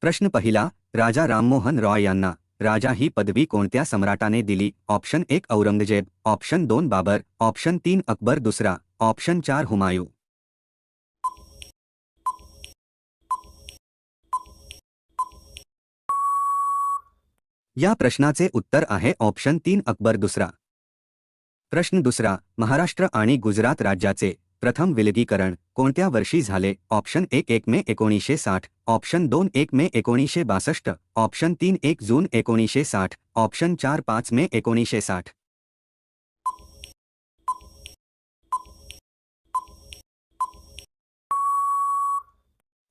प्रश्न पहिला राजा राममोहन रॉय यांना राजा ही पदवी कोणत्या सम्राटाने दिली? ऑप्शन एक औरंगजेब. ऑप्शन दोन बाबर. ऑप्शन तीन अकबर. दुसरा ऑप्शन चार हुमायूं. या प्रश्नाचे उत्तर आहे ऑप्शन तीन अकबर. दुसरा. प्रश्न दुसरा महाराष्ट्र आणि गुजरात राज्याचे प्रथम विलगीकरण. कोणत्या वर्षी झाले? ऑप्शन एक एक मे एकोणीसशे साठ. ऑप्शन दोन एक मे एकोणीसशे बासष्ट. ऑप्शन तीन एक जून एकोणीसशे साठ. ऑप्शन चार पाच मे एकोणीसशे साठ.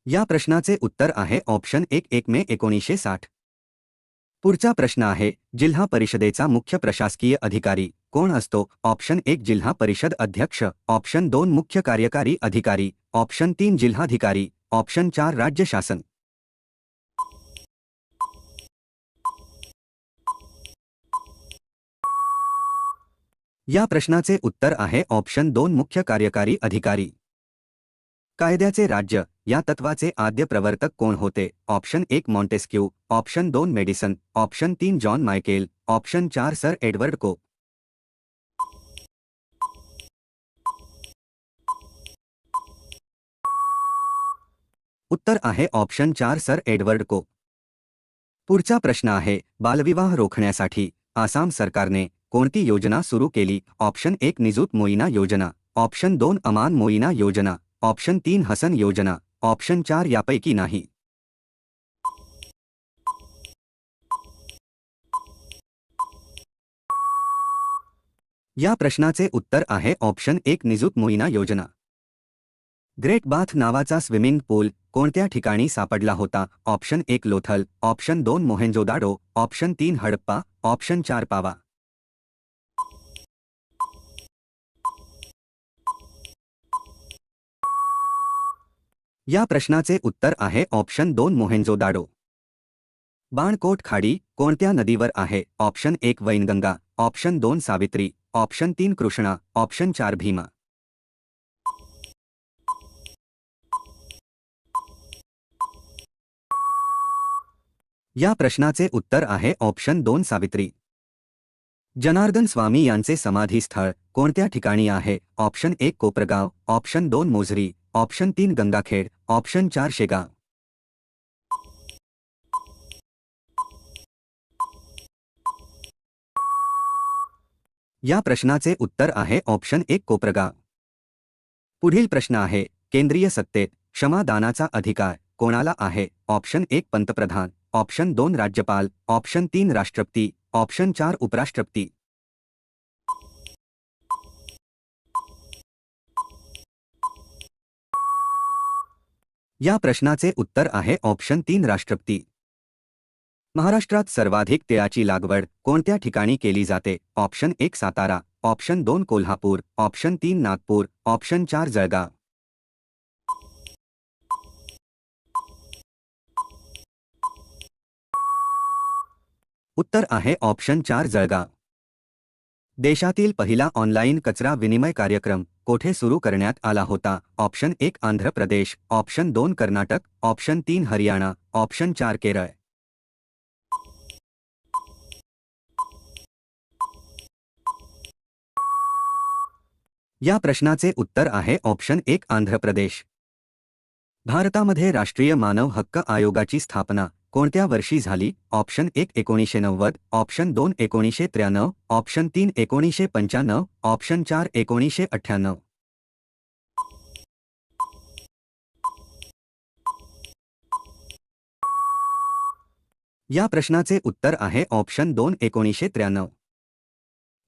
या प्रश्नाचे उत्तर आहे ऑप्शन एक एक मे एकोणीसशे साठ. पुढचा प्रश्न आहे जिल्हा परिषदेचा मुख्य प्रशासकीय अधिकारी. कोण असतो? ऑप्शन एक जिल्हा परिषद अध्यक्ष. ऑप्शन दोन मुख्य कार्यकारी अधिकारी. ऑप्शन तीन जिल्हाधिकारी. ऑप्शन चार राज्य शासन. या प्रश्नाचे उत्तर आहे ऑप्शन दोन मुख्य कार्यकारी अधिकारी. कायद्याचे राज्य. या तत्वाचे आद्य प्रवर्तक कोण होते? ऑप्शन एक मॉन्टेस्क्यू. ऑप्शन दोन मेडिसन. ऑप्शन तीन जॉन मायकेल. ऑप्शन चार सर एडवर्ड को. उत्तर आहे ऑप्शन चार, सर एडवर्ड को. पुढचा प्रश्न आहे, बालविवाह रोखण्यासाठी आसाम सरकारने कोणती योजना सुरू केली? ऑप्शन एक, निजूत मोईना योजना. ऑप्शन दोन, अमान मोईना योजना. ऑप्शन तीन, हसन योजना. ऑप्शन चार, यापैकी नाही. या प्रश्नाचे उत्तर आहे ऑप्शन एक, निजूत मोईना योजना. ग्रेट बाथ नावाचा स्विमिंग पूल कोणत्या ठिकाणी सापडला होता? ऑप्शन एक लोथल ऑप्शन दोन मोहेंजोदाडो ऑप्शन तीन हडप्पा ऑप्शन चार पावा. या प्रश्नाचे उत्तर आहे ऑप्शन दोन मोहेंजोदाडो. बाणकोट खाडी कोणत्या नदीवर आहे? ऑप्शन एक वैनगंगा ऑप्शन दोन सावित्री ऑप्शन तीन कृष्णा ऑप्शन चार भीमा. या प्रश्नाचे उत्तर आहे ऑप्शन दोन सावित्री. जनार्दन स्वामी यांचे समाधीस्थळ कोणत्या ठिकाणी आहे? ऑप्शन एक कोपरगाव, ऑप्शन दोन मोझरी, ऑप्शन तीन गंगाखेड, ऑप्शन चार शेगाव. या प्रश्नाचे उत्तर आहे ऑप्शन एक कोपरगाव. पुढील प्रश्न आहे, केंद्रीय सत्तेत क्षमादानाचा अधिकार कोणाला आहे? ऑप्शन एक पंतप्रधान. ऑप्शन दोन राज्यपाल ऑप्शन तीन राष्ट्रपती ऑप्शन चार उपराष्ट्रपती. या प्रश्नाचे उत्तर आहे ऑप्शन तीन राष्ट्रपती. महाराष्ट्रात सर्वाधिक तिळाची लागवड कोणत्या ठिकाणी केली जाते? ऑप्शन एक सातारा ऑप्शन दोन कोल्हापूर ऑप्शन तीन नागपूर ऑप्शन चार जळगाव. उत्तर आहे ऑप्शन चार जळगाव. देशातील पहिला ऑनलाईन कचरा विनिमय कार्यक्रम कोठे सुरू करण्यात आला होता? ऑप्शन एक आंध्र प्रदेश ऑप्शन दोन कर्नाटक ऑप्शन तीन हरियाणा ऑप्शन चार केरळ. या प्रश्नाचे उत्तर आहे ऑप्शन एक आंध्र प्रदेश. भारतामध्ये राष्ट्रीय मानव हक्क आयोगाची स्थापना. कोणत्या वर्षी झाली? ऑप्शन एक एकोणीसशे नव्वद ऑप्शन दोन एकोणीसशे त्र्याण्णव ऑप्शन तीन एकोणीसशे पंच्याण्णव ऑप्शन चार एकोणीसशे अठ्ठ्याण्णव. या प्रश्नाचे उत्तर आहे ऑप्शन दोन एकोणीसशे त्र्याण्णव.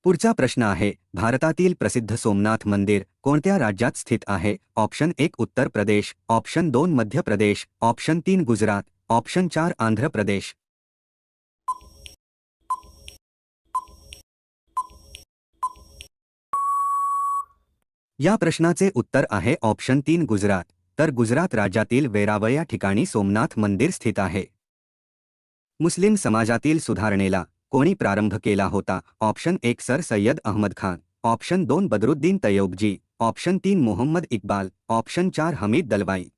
पुढचा प्रश्न आहे भारतातील प्रसिद्ध सोमनाथ मंदिर कोणत्या राज्यात स्थित आहे? ऑप्शन एक उत्तर प्रदेश ऑप्शन दोन मध्य प्रदेश ऑप्शन तीन गुजरात. ऑप्शन चार, आंध्र प्रदेश। या प्रश्नाचे उत्तर आहे, ऑप्शन तीन, गुजरात. तर गुजरात राज्यातील वेरावळ या ठिकाणी सोमनाथ मंदिर स्थित आहे. मुस्लिम समाजातील सुधारणेला कोणी प्रारंभ केला होता? ऑप्शन एक, सर सय्यद अहमद खान. ऑप्शन दोन, बदरुद्दीन तय्योबजी ऑप्शन तीन, मोहम्मद इक्बाल. ऑप्शन चार, हमीद दलवाई.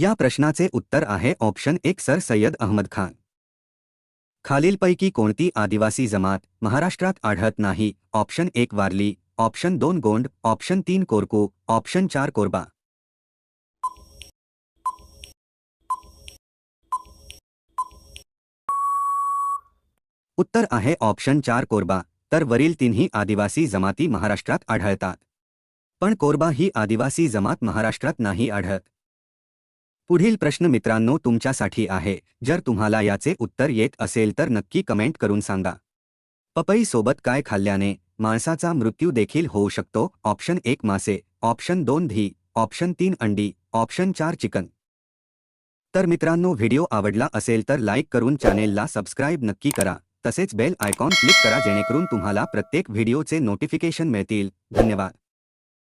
या प्रश्नाचे उत्तर आहे ऑप्शन एक सर सय्यद अहमद खान. खालीलपैकी कोणती आदिवासी जमात महाराष्ट्रात आढळत नाही? ऑप्शन एक वारली. ऑप्शन दोन गोंड. ऑप्शन तीन कोरकू. ऑप्शन चार कोरबा. उत्तर आहे ऑप्शन चार कोरबा. तर वरील तिन्ही आदिवासी जमाती महाराष्ट्रात आढळतात. पण कोरबा ही आदिवासी जमात महाराष्ट्रात नाही आढळत. पुढील प्रश्न मित्रांनो तुमच्यासाठी आहे. जर तुम्हाला याचे उत्तर येत असेल तर नक्की कमेंट करून सांगा. पपईसोबत काय खाल्ल्याने माणसाचा मृत्यू देखील होऊ शकतो? ऑप्शन एक मासे ऑप्शन दोन धी ऑप्शन तीन अंडी ऑप्शन चार चिकन. तर मित्रांनो व्हिडिओ आवडला असेल तर लाईक करून चॅनेलला सबस्क्राईब नक्की करा. तसेच बेल आयकॉन क्लिक करा जेणेकरून तुम्हाला प्रत्येक व्हिडिओचे नोटिफिकेशन मिळतील. धन्यवाद.